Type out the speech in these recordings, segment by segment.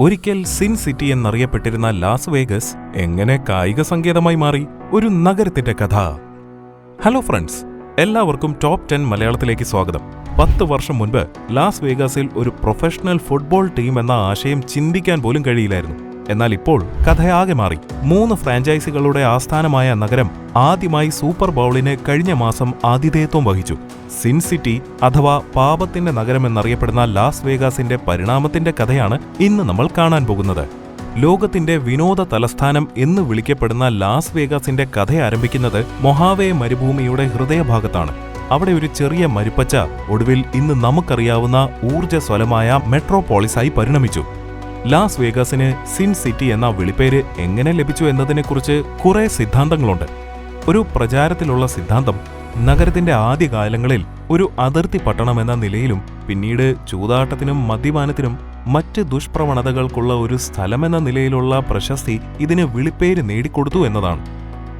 ഒരിക്കൽ sin city എന്നറിയപ്പെട്ടിരുന്ന Las Vegas എങ്ങനെ കായിക സങ്കേതമായി മാറി? ഒരു നഗരത്തിന്റെ കഥ. ഹലോ ഫ്രണ്ട്സ് എല്ലാവർക്കും ടോപ്പ് ടെൻ മലയാളത്തിലേക്ക് സ്വാഗതം. പത്ത് വർഷം മുൻപ് ലാസ് വേഗാസിൽ ഒരു പ്രൊഫഷണൽ ഫുട്ബോൾ ടീം എന്ന ആശയം ചിന്തിക്കാൻ പോലും കഴിയില്ലായിരുന്നു. എന്നാൽ ഇപ്പോൾ കഥയാകെ മാറി. മൂന്ന് ഫ്രാഞ്ചൈസികളുടെ ആസ്ഥാനമായ നഗരം ആദ്യമായി സൂപ്പർ ബൗളിന് കഴിഞ്ഞ മാസം ആതിഥേയത്വം വഹിച്ചു. സിൻസിറ്റി അഥവാ പാപത്തിന്റെ നഗരം എന്നറിയപ്പെടുന്ന ലാസ് വേഗാസിന്റെ പരിണാമത്തിന്റെ കഥയാണ് ഇന്ന് നമ്മൾ കാണാൻ പോകുന്നത്. ലോകത്തിന്റെ വിനോദ തലസ്ഥാനം എന്ന് വിളിക്കപ്പെടുന്ന ലാസ് വേഗാസിന്റെ കഥ ആരംഭിക്കുന്നത് മൊഹാവേ മരുഭൂമിയുടെ ഹൃദയഭാഗത്താണ്. അവിടെ ഒരു ചെറിയ മരുപ്പച്ച ഒടുവിൽ ഇന്ന് നമുക്കറിയാവുന്ന ഊർജസ്വലമായ മെട്രോപോളിസായി പരിണമിച്ചു. ലാസ് വേഗാസിന് സിൻ സിറ്റി എന്ന വിളിപ്പേര് എങ്ങനെ ലഭിച്ചു എന്നതിനെക്കുറിച്ച് കുറെ സിദ്ധാന്തങ്ങളുണ്ട്. ഒരു പ്രചാരത്തിലുള്ള സിദ്ധാന്തം നഗരത്തിന്റെ ആദ്യകാലങ്ങളിൽ ഒരു അതിർത്തി പട്ടണമെന്ന നിലയിലും പിന്നീട് ചൂതാട്ടത്തിനും മദ്യപാനത്തിനും മറ്റ് ദുഷ്പ്രവണതകൾക്കുള്ള ഒരു സ്ഥലമെന്ന നിലയിലുള്ള പ്രശസ്തി ഇതിന് വിളിപ്പേര് നേടിക്കൊടുത്തു എന്നതാണ്.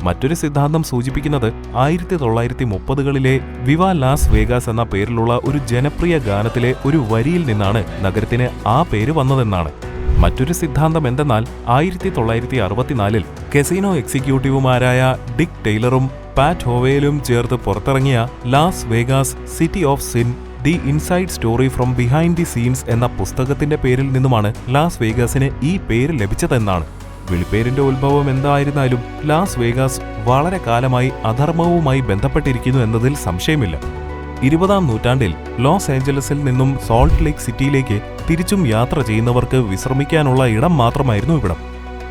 മറ്റൊരു സിദ്ധാന്തം സൂചിപ്പിക്കുന്നത് ആയിരത്തി തൊള്ളായിരത്തി മുപ്പതുകളിലെ വിവ ലാസ് വേഗാസ് എന്ന പേരിലുള്ള ഒരു ജനപ്രിയ ഗാനത്തിലെ ഒരു വരിയിൽ നിന്നാണ് നഗരത്തിന് ആ പേര് വന്നതെന്നാണ്. മറ്റൊരു സിദ്ധാന്തം എന്തെന്നാൽ ആയിരത്തി തൊള്ളായിരത്തി അറുപത്തിനാലിൽ കെസിനോ എക്സിക്യൂട്ടീവുമാരായ ഡിക് ടെയ്ലറും പാറ്റ് ഹോവേലും ചേർത്ത് പുറത്തിറങ്ങിയ Las Vegas city of sin the inside story from behind the scenes എന്ന പുസ്തകത്തിന്റെ പേരിൽ നിന്നുമാണ് ലാസ് വേഗാസിന് ഈ പേര് ലഭിച്ചതെന്നാണ്. വിളിപ്പേരിന്റെ ഉത്ഭവം എന്തായിരുന്നാലും ലാസ് വേഗാസ് വളരെ കാലമായി അധർമ്മവുമായി ബന്ധപ്പെട്ടിരിക്കുന്നു എന്നതിൽ സംശയമില്ല. ഇരുപതാം നൂറ്റാണ്ടിൽ ലോസ് ഏഞ്ചലസിൽ നിന്നും സോൾട്ട് ലേക്ക് സിറ്റിയിലേക്ക് തിരിച്ചും യാത്ര ചെയ്യുന്നവർക്ക് വിശ്രമിക്കാനുള്ള ഇടം മാത്രമായിരുന്നു ഇവിടം.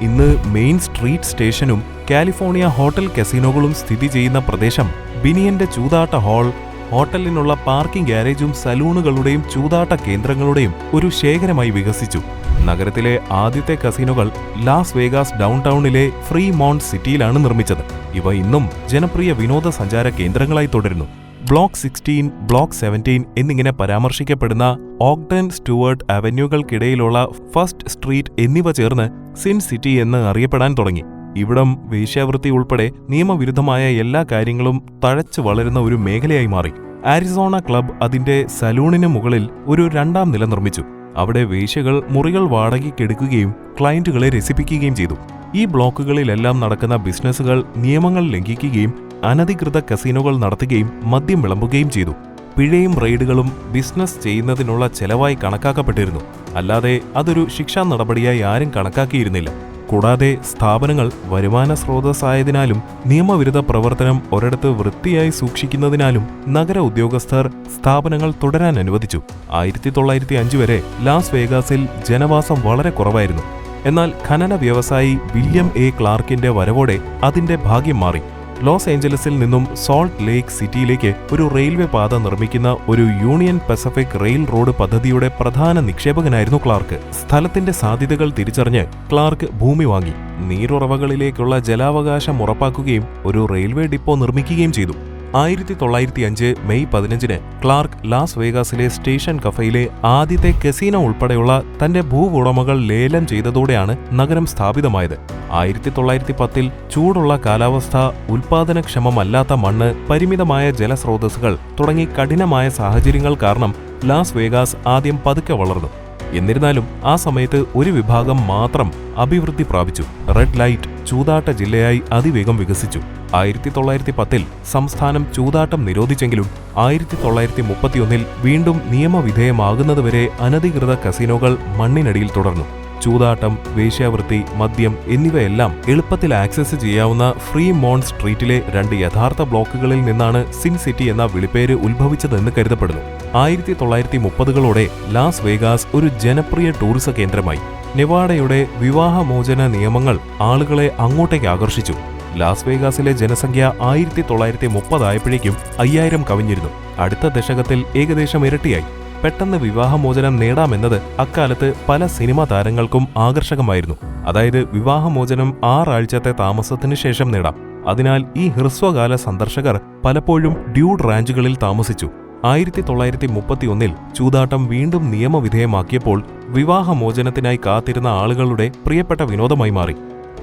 ഇന്ന് മെയിൻ സ്ട്രീറ്റ് സ്റ്റേഷനും കാലിഫോർണിയ ഹോട്ടൽ കസിനോകളും സ്ഥിതി ചെയ്യുന്ന പ്രദേശം ബിനിയന്റെ ചൂതാട്ട ഹാൾ ഹോട്ടലിനുള്ള പാർക്കിംഗ് ഗാരേജും സലൂണുകളുടെയും ചൂതാട്ട കേന്ദ്രങ്ങളുടെയും ഒരു ശേഖരമായി വികസിച്ചു. നഗരത്തിലെ ആദ്യത്തെ കസിനോകൾ ലാസ് വേഗാസ് ഡൗൺ ടൗണിലെ ഫ്രീ മോണ്ട് സിറ്റിയിലാണ് നിർമ്മിച്ചത്. ഇവ ഇന്നും ജനപ്രിയ വിനോദസഞ്ചാര കേന്ദ്രങ്ങളായി തുടരുന്നു. ബ്ലോക്ക് സിക്സ്റ്റീൻ ബ്ലോക്ക് സെവന്റീൻ എന്നിങ്ങനെ പരാമർശിക്കപ്പെടുന്ന ഓക്ടൻ സ്റ്റുവർട്ട് അവന്യൂകൾക്കിടയിലുള്ള ഫസ്റ്റ് സ്ട്രീറ്റ് എന്നിവ ചേർന്ന് സിൻ സിറ്റി എന്ന് അറിയപ്പെടാൻ തുടങ്ങി. ഇവിടം വേശ്യാവൃത്തി ഉൾപ്പെടെ നിയമവിരുദ്ധമായ എല്ലാ കാര്യങ്ങളും തഴച്ചു വളരുന്ന ഒരു മേഖലയായി മാറി. ആരിസോണ ക്ലബ് അതിന്റെ സലൂണിന് മുകളിൽ ഒരു രണ്ടാം നില നിർമ്മിച്ചു. അവിടെ വേശ്യകൾ മുറികൾ വാടകയ്ക്കെടുക്കുകയും ക്ലയന്റുകളെ രസിപ്പിക്കുകയും ചെയ്തു. ഈ ബ്ലോക്കുകളിലെല്ലാം നടക്കുന്ന ബിസിനസ്സുകൾ നിയമങ്ങൾ ലംഘിക്കുകയും അനധികൃത കസീനോകൾ നടത്തുകയും മദ്യം വിളമ്പുകയും ചെയ്തു. പിഴയും റെയ്ഡുകളും ബിസിനസ് ചെയ്യുന്നതിനുള്ള ചെലവായി കണക്കാക്കപ്പെട്ടിരുന്നു. അല്ലാതെ അതൊരു ശിക്ഷാ നടപടിയായി ആരും കണക്കാക്കിയിരുന്നില്ല. കൂടാതെ സ്ഥാപനങ്ങൾ വരുമാന സ്രോതസ്സായതിനാലും നിയമവിരുദ്ധ പ്രവർത്തനം ഒരിടത്ത് വൃത്തിയായി സൂക്ഷിക്കുന്നതിനാലും നഗര ഉദ്യോഗസ്ഥർ സ്ഥാപനങ്ങൾ തുടരാൻ അനുവദിച്ചു. ആയിരത്തി തൊള്ളായിരത്തി അഞ്ച് വരെ ലാസ് വേഗാസിൽ ജനവാസം വളരെ കുറവായിരുന്നു. എന്നാൽ ഖനന വ്യവസായി വില്യം എ ക്ലാർക്കിന്റെ വരവോടെ അതിന്റെ ഭാഗ്യം മാറി. ലോസ് ഏഞ്ചലസിൽ നിന്നും സോൾട്ട് ലേക്ക് സിറ്റിയിലേക്ക് ഒരു റെയിൽവേ പാത നിർമ്മിക്കുന്ന ഒരു യൂണിയൻ പസഫിക് റെയിൽ റോഡ് പദ്ധതിയുടെ പ്രധാന നിക്ഷേപകനായിരുന്നു ക്ലാർക്ക്. സ്ഥലത്തിന്റെ സാധ്യതകൾ തിരിച്ചറിഞ്ഞ് ക്ലാർക്ക് ഭൂമി വാങ്ങി. നീരുറവകളിലേക്കുള്ള ജലാവകാശം ഉറപ്പാക്കുകയും ഒരു റെയിൽവേ ഡിപ്പോ നിർമ്മിക്കുകയും ചെയ്തു. ആയിരത്തി തൊള്ളായിരത്തി അഞ്ച് മെയ് പതിനഞ്ചിന് ക്ലാർക്ക് ലാസ് വേഗാസിലെ സ്റ്റേഷൻ കഫയിലെ ആദ്യത്തെ കസീനോ ഉൾപ്പെടെയുള്ള തന്റെ ഭൂവുടമകൾ ലേലം ചെയ്തതോടെയാണ് നഗരം സ്ഥാപിതമായത്. ആയിരത്തി തൊള്ളായിരത്തി പത്തിൽ ചൂടുള്ള കാലാവസ്ഥ ഉൽപാദനക്ഷമമല്ലാത്ത മണ്ണ് പരിമിതമായ ജലസ്രോതസ്സുകൾ തുടങ്ങി കഠിനമായ സാഹചര്യങ്ങൾ കാരണം ലാസ് വേഗാസ് ആദ്യം പതുക്കെ വളർന്നു. എന്നിരുന്നാലും ആ സമയത്ത് ഒരു വിഭാഗം മാത്രം അഭിവൃദ്ധി പ്രാപിച്ചു. റെഡ് ലൈറ്റ് ചൂതാട്ട ജില്ലയായി അതിവേഗം വികസിച്ചു. ആയിരത്തി തൊള്ളായിരത്തി പത്തിൽ സംസ്ഥാനം ചൂതാട്ടം നിരോധിച്ചെങ്കിലും ആയിരത്തി തൊള്ളായിരത്തി മുപ്പത്തിയൊന്നിൽ വീണ്ടും നിയമവിധേയമാകുന്നതുവരെ അനധികൃത കസിനോകൾ മണ്ണിനടിയിൽ തുടർന്നു. ചൂതാട്ടം വേശ്യാവൃത്തി മദ്യം എന്നിവയെല്ലാം എളുപ്പത്തിൽ ആക്സസ് ചെയ്യാവുന്ന ഫ്രീ മോൺ സ്ട്രീറ്റിലെ രണ്ട് യഥാർത്ഥ ബ്ലോക്കുകളിൽ നിന്നാണ് സിൻ സിറ്റി എന്ന വിളിപ്പേര് ഉത്ഭവിച്ചതെന്ന് കരുതപ്പെടുന്നു. ആയിരത്തി തൊള്ളായിരത്തി മുപ്പതുകളോടെ ലാസ് വേഗാസ് ഒരു ജനപ്രിയ ടൂറിസ കേന്ദ്രമായി. നെവാഡയുടെ വിവാഹമോചന നിയമങ്ങൾ ആളുകളെ അങ്ങോട്ടേക്ക് ആകർഷിച്ചു. ലാസ് വേഗാസിലെ ജനസംഖ്യ ആയിരത്തി തൊള്ളായിരത്തി മുപ്പതായപ്പോഴേക്കും അയ്യായിരം കവിഞ്ഞിരുന്നു. അടുത്ത ദശകത്തിൽ ഏകദേശം ഇരട്ടിയായി. പെട്ടെന്ന് വിവാഹമോചനം നേടാമെന്നത് അക്കാലത്ത് പല സിനിമാ താരങ്ങൾക്കും ആകർഷകമായിരുന്നു. അതായത് വിവാഹമോചനം ആറാഴ്ചത്തെ താമസത്തിനു ശേഷം നേടാം. അതിനാൽ ഈ ഹ്രസ്വകാല സന്ദർശകർ പലപ്പോഴും ഡ്യൂഡ് റാഞ്ചുകളിൽ താമസിച്ചു. ആയിരത്തി തൊള്ളായിരത്തി മുപ്പത്തിയൊന്നിൽ ചൂതാട്ടം വീണ്ടും നിയമവിധേയമാക്കിയപ്പോൾ വിവാഹമോചനത്തിനായി കാത്തിരുന്ന ആളുകളുടെ പ്രിയപ്പെട്ട വിനോദമായി മാറി.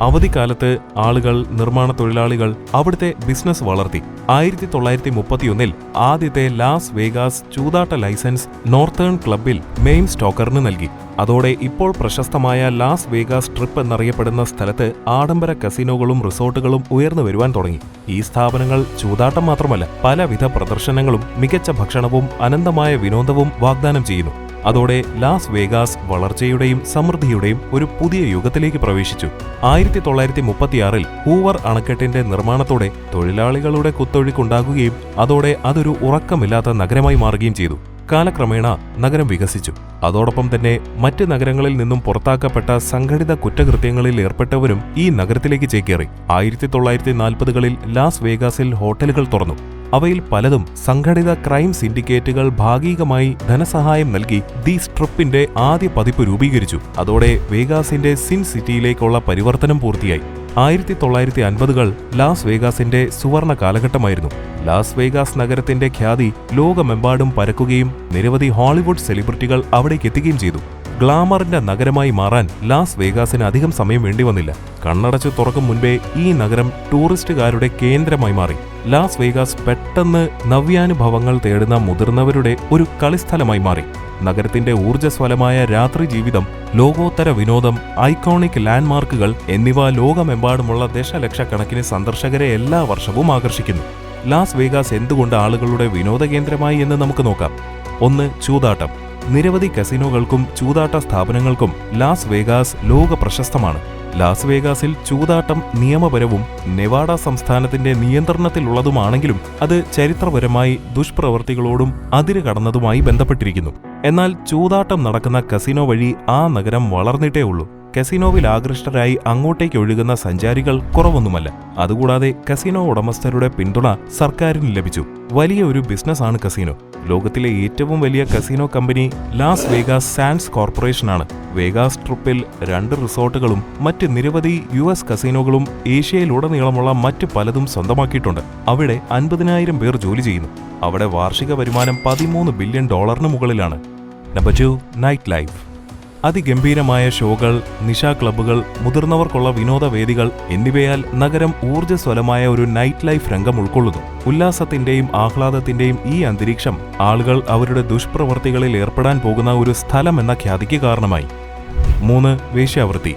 അവധിക്കാലത്ത് ആളുകൾ നിർമ്മാണ തൊഴിലാളികൾ അവിടുത്തെ ബിസിനസ് വളർത്തി. ആയിരത്തി തൊള്ളായിരത്തി മുപ്പത്തിയൊന്നിൽ ആദ്യത്തെ ലാസ് വേഗാസ് ചൂതാട്ട ലൈസൻസ് നോർത്തേൺ ക്ലബിൽ മെയിൻ സ്റ്റോക്കറിന് നൽകി. അതോടെ ഇപ്പോൾ പ്രശസ്തമായ ലാസ് വേഗാസ് ട്രിപ്പ് എന്നറിയപ്പെടുന്ന സ്ഥലത്ത് ആഡംബര കസിനോകളും റിസോർട്ടുകളും ഉയർന്നു വരുവാൻ തുടങ്ങി. ഈ സ്ഥാപനങ്ങൾ ചൂതാട്ടം മാത്രമല്ല പലവിധ പ്രദർശനങ്ങളും മികച്ച ഭക്ഷണവും അനന്തമായ വിനോദവും വാഗ്ദാനം ചെയ്യുന്നു. അതോടെ ലാസ് വേഗാസ് വളർച്ചയുടെയും സമൃദ്ധിയുടെയും ഒരു പുതിയ യുഗത്തിലേക്ക് പ്രവേശിച്ചു. ആയിരത്തി തൊള്ളായിരത്തി മുപ്പത്തിയാറിൽ ഹൂവർ അണക്കെട്ടിന്റെ നിർമ്മാണത്തോടെ തൊഴിലാളികളുടെ കുത്തൊഴുക്കുണ്ടാകുകയും അതോടെ അതൊരു ഉറക്കമില്ലാത്ത നഗരമായി മാറുകയും ചെയ്തു. കാലക്രമേണ നഗരം വികസിച്ചു. അതോടൊപ്പം തന്നെ മറ്റ് നഗരങ്ങളിൽ നിന്നും പുറത്താക്കപ്പെട്ട സംഘടിത കുറ്റകൃത്യങ്ങളിൽ ഏർപ്പെട്ടവരും ഈ നഗരത്തിലേക്ക് ചേക്കേറി. ആയിരത്തി തൊള്ളായിരത്തി നാൽപ്പതുകളിൽ ലാസ് വേഗാസിൽ ഹോട്ടലുകൾ തുറന്നു. അവയിൽ പലതും സംഘടിത ക്രൈം സിൻഡിക്കേറ്റുകൾ ഭാഗികമായി ധനസഹായം നൽകി ദി സ്ട്രിപ്പിന്റെ ആദ്യ പതിപ്പ് രൂപീകരിച്ചു. അതോടെ വേഗാസിന്റെ സിൻ സിറ്റിയിലേക്കുള്ള പരിവർത്തനം പൂർത്തിയായി. ആയിരത്തി തൊള്ളായിരത്തി അൻപതുകൾ ലാസ് വേഗാസിന്റെ സുവർണ കാലഘട്ടമായിരുന്നു. ലാസ് വേഗാസ് നഗരത്തിന്റെ ഖ്യാതി ലോകമെമ്പാടും പരക്കുകയും നിരവധി ഹോളിവുഡ് സെലിബ്രിറ്റികൾ അവിടേക്ക് എത്തുകയും ചെയ്തു. ഗ്ലാമറിന്റെ നഗരമായി മാറാൻ ലാസ് വേഗാസിന് അധികം സമയം വേണ്ടി വന്നില്ല. കണ്ണടച്ചു തുറക്കും മുൻപേ ഈ നഗരം ടൂറിസ്റ്റുകാരുടെ കേന്ദ്രമായി മാറി. ലാസ് വേഗാസ് പെട്ടെന്ന് നവ്യാനുഭവങ്ങൾ തേടുന്ന മുതിർന്നവരുടെ ഒരു കളിസ്ഥലമായി മാറി. നഗരത്തിന്റെ ഊർജസ്വലമായ രാത്രി ജീവിതം ലോകോത്തര വിനോദം ഐക്കോണിക് ലാൻഡ്മാർക്കുകൾ എന്നിവ ലോകമെമ്പാടുമുള്ള ദശലക്ഷക്കണക്കിന് സന്ദർശകരെ എല്ലാ വർഷവും ആകർഷിക്കുന്നു. ലാസ് വേഗാസ് എന്തുകൊണ്ട് ആളുകളുടെ വിനോദ കേന്ദ്രമായി എന്ന് നമുക്ക് നോക്കാം. ഒന്ന് ചൂതാട്ടം. നിരവധി കസിനോകൾക്കും ചൂതാട്ട സ്ഥാപനങ്ങൾക്കും ലാസ് വേഗാസ് ലോക പ്രശസ്തമാണ്. ലാസ് വേഗാസിൽ ചൂതാട്ടം നിയമപരവും നെവാഡ സംസ്ഥാനത്തിന്റെ നിയന്ത്രണത്തിലുള്ളതുമാണെങ്കിലും അത് ചരിത്രപരമായി ദുഷ്പ്രവൃത്തികളോടും അതിര് കടന്നതുമായി ബന്ധപ്പെട്ടിരിക്കുന്നു. എന്നാൽ ചൂതാട്ടം നടക്കുന്ന കസിനോ വഴി ആ നഗരം വളർന്നിട്ടേ ഉള്ളൂ. കസിനോവിൽ ആകൃഷ്ടരായി അങ്ങോട്ടേക്ക് ഒഴുകുന്ന സഞ്ചാരികൾ കുറവൊന്നുമല്ല. അതുകൂടാതെ കസിനോ ഉടമസ്ഥരുടെ പിന്തുണ സർക്കാരിന് ലഭിച്ചു. വലിയ ഒരു ബിസിനസ്സാണ് കസിനോ. ലോകത്തിലെ ഏറ്റവും വലിയ casino company Las Vegas Sands കോർപ്പറേഷനാണ്. Vegas ട്രിപ്പിൽ രണ്ട് റിസോർട്ടുകളും മറ്റ് നിരവധി യു എസ് കസിനോകളും ഏഷ്യയിലുടനീളമുള്ള മറ്റ് പലതും സ്വന്തമാക്കിയിട്ടുണ്ട്. അവിടെ അൻപതിനായിരം പേർ ജോലി ചെയ്യുന്നു. അവിടെ വാർഷിക വരുമാനം പതിമൂന്ന് ബില്യൺ ഡോളറിന് മുകളിലാണ്. നമ്പർ ടു നൈറ്റ് ലൈഫ് അതിഗംഭീരമായ ഷോകൾ നിശാ ക്ലബ്ബുകൾ മുതിർന്നവർക്കുള്ള വിനോദവേദികൾ എന്നിവയാൽ നഗരം ഊർജസ്വലമായ ഒരു നൈറ്റ് ലൈഫ് രംഗം ഉൾക്കൊള്ളുന്നു. ഉല്ലാസത്തിന്റെയും ആഹ്ലാദത്തിന്റെയും ഈ അന്തരീക്ഷം ആളുകൾ അവരുടെ ദുഷ്പ്രവർത്തികളിൽ ഏർപ്പെടാൻ പോകുന്ന ഒരു സ്ഥലം എന്ന ഖ്യാതിക്ക് കാരണമായി. മൂന്ന് വേശ്യാവൃത്തി.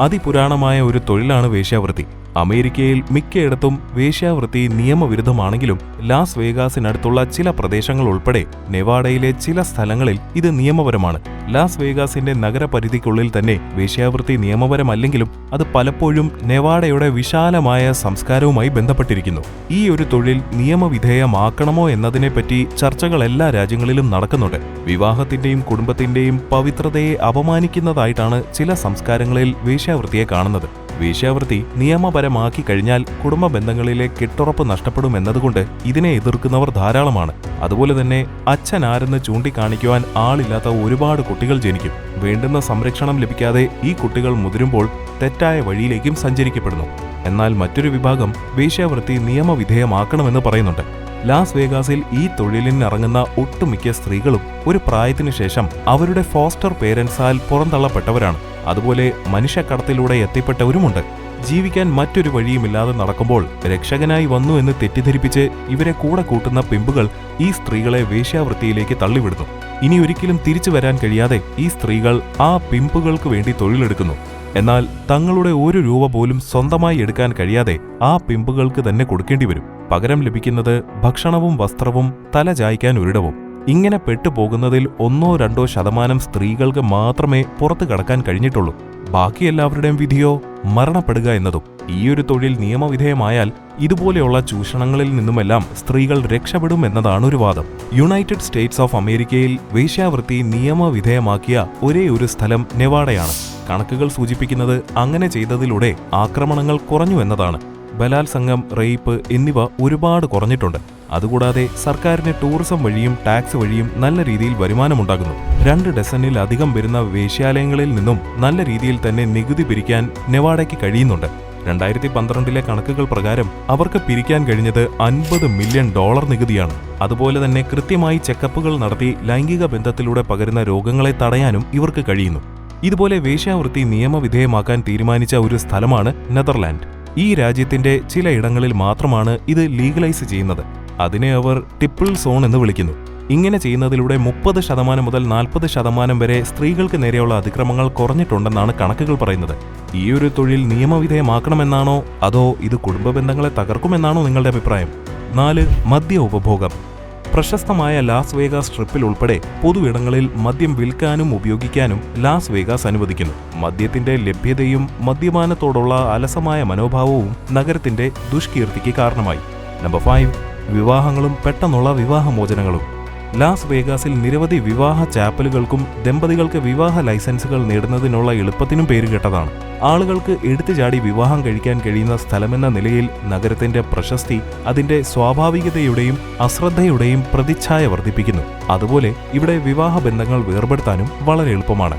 അതിപുരാണമായ ഒരു തൊഴിലാണ് വേശ്യാവൃത്തി. അമേരിക്കയിൽ മിക്കയിടത്തും വേശ്യാവൃത്തി നിയമവിരുദ്ധമാണെങ്കിലും ലാസ് വേഗാസിനടുത്തുള്ള ചില പ്രദേശങ്ങൾ ഉൾപ്പെടെ നെവാഡയിലെ ചില സ്ഥലങ്ങളിൽ ഇത് നിയമപരമാണ്. ലാസ് വേഗാസിന്റെ നഗരപരിധിക്കുള്ളിൽ തന്നെ വേശ്യാവൃത്തി നിയമപരമല്ലെങ്കിലും അത് പലപ്പോഴും നെവാഡയുടെ വിശാലമായ സംസ്കാരവുമായി ബന്ധപ്പെട്ടിരിക്കുന്നു. ഈ ഒരു തൊഴിൽ നിയമവിധേയമാക്കണമോ എന്നതിനെപ്പറ്റി ചർച്ചകൾ എല്ലാ രാജ്യങ്ങളിലും നടക്കുന്നുണ്ട്. വിവാഹത്തിന്റെയും കുടുംബത്തിന്റെയും പവിത്രതയെ അപമാനിക്കുന്നതായിട്ടാണ് ചില സംസ്കാരങ്ങളിൽ വേശ്യാവൃത്തിയെ കാണുന്നത്. വേശ്യാവൃത്തി നിയമപരമാക്കി കഴിഞ്ഞാൽ കുടുംബ ബന്ധങ്ങളിലെ കെട്ടുറപ്പ് നഷ്ടപ്പെടുമെന്നതുകൊണ്ട് ഇതിനെ എതിർക്കുന്നവർ ധാരാളമാണ്. അതുപോലെ തന്നെ അച്ഛൻ ആരെന്ന് ചൂണ്ടിക്കാണിക്കുവാൻ ആളില്ലാത്ത ഒരുപാട് കുട്ടികൾ ജനിക്കും. വേണ്ടുന്ന സംരക്ഷണം ലഭിക്കാതെ ഈ കുട്ടികൾ മുതിരുമ്പോൾ തെറ്റായ വഴിയിലേക്കും സഞ്ചരിക്കപ്പെടുന്നു. എന്നാൽ മറ്റൊരു വിഭാഗം വേശ്യാവൃത്തി നിയമവിധേയമാക്കണമെന്ന് പറയുന്നുണ്ട്. ലാസ് വേഗാസിൽ ഈ തൊഴിലിനിറങ്ങുന്ന ഒട്ടുമിക്ക സ്ത്രീകളും ഒരു പ്രായത്തിനു ശേഷം അവരുടെ ഫോസ്റ്റർ പേരൻസാൽ പുറന്തള്ളപ്പെട്ടവരാണ്. അതുപോലെ മനുഷ്യക്കടത്തിലൂടെ എത്തിപ്പെട്ടവരുമുണ്ട്. ജീവിക്കാൻ മറ്റൊരു വഴിയുമില്ലാതെ നടക്കുമ്പോൾ രക്ഷകനായി വന്നു എന്ന് തെറ്റിദ്ധരിപ്പിച്ച് ഇവരെ കൂടെ കൂട്ടുന്ന പിമ്പുകൾ ഈ സ്ത്രീകളെ വേശ്യാവൃത്തിയിലേക്ക് തള്ളിവിടുന്നു. ഇനി ഒരിക്കലും തിരിച്ചു വരാൻ കഴിയാതെ ഈ സ്ത്രീകൾ ആ പിമ്പുകൾക്ക് വേണ്ടി തൊഴിലെടുക്കുന്നു. എന്നാൽ തങ്ങളുടെ ഒരു രൂപ പോലും സ്വന്തമായി എടുക്കാൻ കഴിയാതെ ആ പിമ്പുകൾക്ക് തന്നെ കൊടുക്കേണ്ടി വരും. പകരം ലഭിക്കുന്നത് ഭക്ഷണവും വസ്ത്രവും തല ചായ്ക്കാൻ ഒരിടവും. ഇങ്ങനെ പെട്ടുപോകുന്നതിൽ ഒന്നോ രണ്ടോ ശതമാനം സ്ത്രീകൾക്ക് മാത്രമേ പുറത്തു കടക്കാൻ കഴിഞ്ഞിട്ടുള്ളൂ. ബാക്കി എല്ലാവരുടെയും വിധിയോ മരണപ്പെടുക എന്നതും. ഈയൊരു തൊഴിൽ നിയമവിധേയമായാൽ ഇതുപോലെയുള്ള ചൂഷണങ്ങളിൽ നിന്നുമെല്ലാം സ്ത്രീകൾ രക്ഷപ്പെടും എന്നതാണ് ഒരു വാദം. യുണൈറ്റഡ് സ്റ്റേറ്റ്സ് ഓഫ് അമേരിക്കയിൽ വേശ്യാവൃത്തി നിയമവിധേയമാക്കിയ ഒരേ ഒരു സ്ഥലം നെവാഡയാണ്. കണക്കുകൾ സൂചിപ്പിക്കുന്നത് അങ്ങനെ ചെയ്തതിലൂടെ ആക്രമണങ്ങൾ കുറഞ്ഞു എന്നതാണ്. ബലാത്സംഗം റേപ്പ് എന്നിവ ഒരുപാട് കുറഞ്ഞിട്ടുണ്ട്. അതുകൂടാതെ സർക്കാരിന് ടൂറിസം വഴിയും ടാക്സ് വഴിയും നല്ല രീതിയിൽ വരുമാനമുണ്ടാകുന്നു. രണ്ട് ഡസനിലധികം വരുന്ന വേശ്യാലയങ്ങളിൽ നിന്നും നല്ല രീതിയിൽ തന്നെ നികുതി പിരിക്കാൻ നെവാഡയ്ക്ക് കഴിയുന്നുണ്ട്. രണ്ടായിരത്തി പന്ത്രണ്ടിലെ കണക്കുകൾ പ്രകാരം അവർക്ക് പിരിക്കാൻ കഴിഞ്ഞത് അൻപത് മില്യൺ ഡോളർ നികുതിയാണ്. അതുപോലെ തന്നെ കൃത്യമായി ചെക്കപ്പുകൾ നടത്തി ലൈംഗിക ബന്ധത്തിലൂടെ പകരുന്ന രോഗങ്ങളെ തടയാനും ഇവർക്ക് കഴിയുന്നു. ഇതുപോലെ വേശ്യാവൃത്തി നിയമവിധേയമാക്കാൻ തീരുമാനിച്ച ഒരു സ്ഥലമാണ് നെതർലാൻഡ്. ഈ രാജ്യത്തിന്റെ ചിലയിടങ്ങളിൽ മാത്രമാണ് ഇത് ലീഗലൈസ് ചെയ്യുന്നത്. അതിനെ അവർ ടിപ്പിൾ സോൺ എന്ന് വിളിക്കുന്നു. ഇങ്ങനെ ചെയ്യുന്നതിലൂടെ മുപ്പത് ശതമാനം മുതൽ നാൽപ്പത് ശതമാനം വരെ സ്ത്രീകൾക്ക് നേരെയുള്ള അതിക്രമങ്ങൾ കുറഞ്ഞിട്ടുണ്ടെന്നാണ് കണക്കുകൾ പറയുന്നത്. ഈ ഒരു തൊഴിൽ നിയമവിധേയമാക്കണമെന്നാണോ അതോ ഇത് കുടുംബ ബന്ധങ്ങളെ തകർക്കുമെന്നാണോ നിങ്ങളുടെ അഭിപ്രായം? നാല് മദ്യ ഉപഭോഗം. പ്രശസ്തമായ ലാസ് വേഗാസ് സ്ട്രിപ്പിൽ ഉൾപ്പെടെ പൊതുയിടങ്ങളിൽ മദ്യം വിൽക്കാനും ഉപയോഗിക്കാനും ലാസ് വേഗാസ് അനുവദിക്കുന്നു. മദ്യത്തിന്റെ ലഭ്യതയും മദ്യപാനത്തോടുള്ള അലസമായ മനോഭാവവും നഗരത്തിന്റെ ദുഷ്കീർത്തിക്ക് കാരണമായി. നമ്പർ ഫൈവ് വിവാഹങ്ങളും പെട്ടെന്നുള്ള വിവാഹമോചനങ്ങളും. ലാസ് വേഗാസിൽ നിരവധി വിവാഹ ചാപ്പലുകൾക്കും ദമ്പതികൾക്ക് വിവാഹ ലൈസൻസുകൾ നേടുന്നതിനുള്ള എളുപ്പത്തിനും പേരുകേട്ടതാണ് ആളുകൾക്ക് എടുത്തുചാടി വിവാഹം കഴിക്കാൻ കഴിയുന്ന സ്ഥലമെന്ന നിലയിൽ നഗരത്തിന്റെ പ്രശസ്തി അതിന്റെ സ്വാഭാവികതയുടെയും അശ്രദ്ധയുടെയും പ്രതിച്ഛായ വർദ്ധിപ്പിക്കുന്നു. അതുപോലെ ഇവിടെ വിവാഹ ബന്ധങ്ങൾ വേർപെടുത്താനും വളരെ എളുപ്പമാണ്.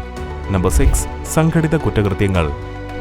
നമ്പർ സിക്സ് സംഘടിത കുറ്റകൃത്യങ്ങൾ.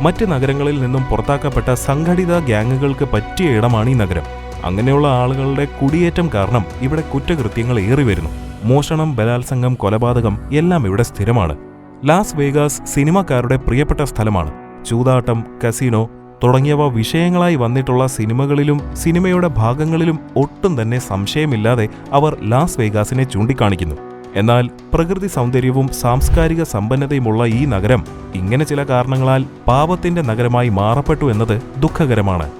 മറ്റ് നഗരങ്ങളിൽ നിന്നും പുറത്താക്കപ്പെട്ട സംഘടിത ഗ്യാങ്ങുകൾക്ക് പറ്റിയ ഇടമാണ് ഈ നഗരം. അങ്ങനെയുള്ള ആളുകളുടെ കുടിയേറ്റം കാരണം ഇവിടെ കുറ്റകൃത്യങ്ങൾ ഏറി വരുന്നു. മോഷണം ബലാത്സംഗം കൊലപാതകം എല്ലാം ഇവിടെ സ്ഥിരമാണ്. ലാസ് വേഗാസ് സിനിമക്കാരുടെ പ്രിയപ്പെട്ട സ്ഥലമാണ്. ചൂതാട്ടം കസിനോ തുടങ്ങിയവ വിഷയങ്ങളായി വന്നിട്ടുള്ള സിനിമകളിലും സിനിമയുടെ ഭാഗങ്ങളിലും ഒട്ടും തന്നെ സംശയമില്ലാതെ അവർ ലാസ് വേഗാസിനെ ചൂണ്ടിക്കാണിക്കുന്നു. എന്നാൽ പ്രകൃതി സൗന്ദര്യവും സാംസ്കാരിക സമ്പന്നതയുമുള്ള ഈ നഗരം ഇങ്ങനെ ചില കാരണങ്ങളാൽ പാപത്തിന്റെ നഗരമായി മാറപ്പെട്ടു എന്നത് ദുഃഖകരമാണ്.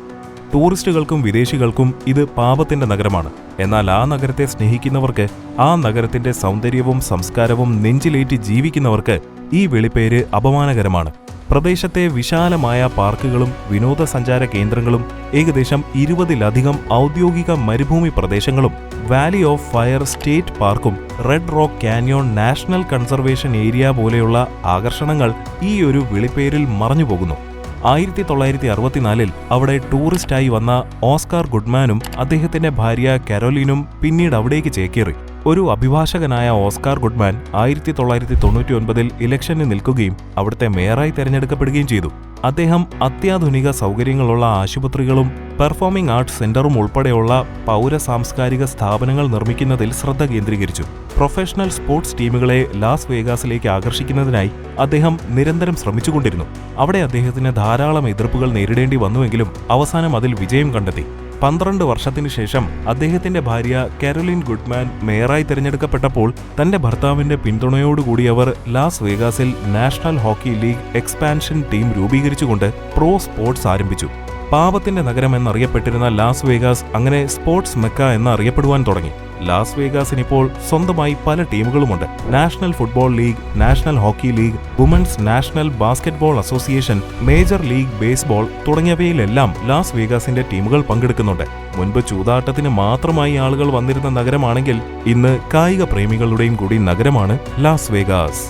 ടൂറിസ്റ്റുകൾക്കും വിദേശികൾക്കും ഇത് പാപത്തിന്റെ നഗരമാണ്. എന്നാൽ ആ നഗരത്തെ സ്നേഹിക്കുന്നവർക്ക് ആ നഗരത്തിന്റെ സൗന്ദര്യവും സംസ്കാരവും നെഞ്ചിലേറ്റി ജീവിക്കുന്നവർക്ക് ഈ വെളിപ്പേര് അപമാനകരമാണ്. പ്രദേശത്തെ വിശാലമായ പാർക്കുകളും വിനോദസഞ്ചാര കേന്ദ്രങ്ങളും ഏകദേശം ഇരുപതിലധികം ഔദ്യോഗിക മരുഭൂമി പ്രദേശങ്ങളും വാലി ഓഫ് ഫയർ സ്റ്റേറ്റ് പാർക്കും red rock canyon national conservation area പോലെയുള്ള ആകർഷണങ്ങൾ ഈ ഒരു വിളിപ്പേരിൽ മറഞ്ഞുപോകുന്നു. ആയിരത്തി തൊള്ളായിരത്തി അറുപത്തിനാലിൽ അവിടെ ടൂറിസ്റ്റായി വന്ന ഓസ്കാർ ഗുഡ്മാനും അദ്ദേഹത്തിന്റെ ഭാര്യ കരോലിനും പിന്നീട് അവിടേക്ക് ചേക്കേറി. ഒരു അഭിഭാഷകനായ ഓസ്കാർ ഗുഡ്മാൻ ആയിരത്തി തൊള്ളായിരത്തി തൊണ്ണൂറ്റി ഒൻപതിൽ ഇലക്ഷന് നിൽക്കുകയും അവിടുത്തെ മേയറായി തെരഞ്ഞെടുക്കപ്പെടുകയും ചെയ്തു. അദ്ദേഹം അത്യാധുനിക സൗകര്യങ്ങളുള്ള ആശുപത്രികളും പെർഫോമിംഗ് ആർട്സ് സെന്ററും ഉൾപ്പെടെയുള്ള പൗര സാംസ്കാരിക സ്ഥാപനങ്ങൾ നിർമ്മിക്കുന്നതിൽ ശ്രദ്ധ കേന്ദ്രീകരിച്ചു. പ്രൊഫഷണൽ സ്പോർട്സ് ടീമുകളെ ലാസ് വേഗാസിലേക്ക് ആകർഷിക്കുന്നതിനായി അദ്ദേഹം നിരന്തരം ശ്രമിച്ചുകൊണ്ടിരുന്നു. അവിടെ അദ്ദേഹത്തിന് ധാരാളം എതിർപ്പുകൾ നേരിടേണ്ടി വന്നുവെങ്കിലും അവസാനം അതിൽ വിജയം കണ്ടെത്തി. പന്ത്രണ്ട് വർഷത്തിനു ശേഷം അദ്ദേഹത്തിന്റെ ഭാര്യ കാരോലിൻ ഗുഡ്മാൻ മേയറായി തിരഞ്ഞെടുക്കപ്പെട്ടപ്പോൾ തന്റെ ഭർത്താവിന്റെ പിന്തുണയോടുകൂടി അവർ Las വേഗാസിൽ national hockey league expansion team രൂപീകരിച്ചുകൊണ്ട് pro sports ആരംഭിച്ചു. പാപത്തിന്റെ നഗരം എന്നറിയപ്പെട്ടിരുന്ന ലാസ് വേഗാസ് അങ്ങനെ സ്പോർട്സ് മെക്ക എന്ന് അറിയപ്പെടുവാൻ തുടങ്ങി. ലാസ് വേഗാസിന് ഇപ്പോൾ സ്വന്തമായി പല ടീമുകളുമുണ്ട്. National football league national hockey league women's national basketball association major league baseball തുടങ്ങിയവയിലെല്ലാം Las വേഗാസിന്റെ ടീമുകൾ പങ്കെടുക്കുന്നുണ്ട്. മുൻപ് ചൂതാട്ടത്തിന് മാത്രമായി ആളുകൾ വന്നിരുന്ന നഗരമാണെങ്കിൽ ഇന്ന് കായിക പ്രേമികളുടെയും കൂടി നഗരമാണ് ലാസ് വേഗാസ്.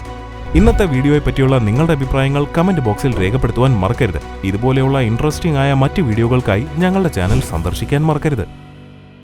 ഇന്നത്തെ വീഡിയോയെ പറ്റിയുള്ള നിങ്ങളുടെ അഭിപ്രായങ്ങൾ കമന്റ് ബോക്സിൽ രേഖപ്പെടുത്തുവാൻ മറക്കരുത്. ഇതുപോലെയുള്ള ഇൻട്രസ്റ്റിംഗ് ആയ മറ്റ് വീഡിയോകൾക്കായി ഞങ്ങളുടെ ചാനൽ സന്ദർശിക്കാൻ മറക്കരുത്.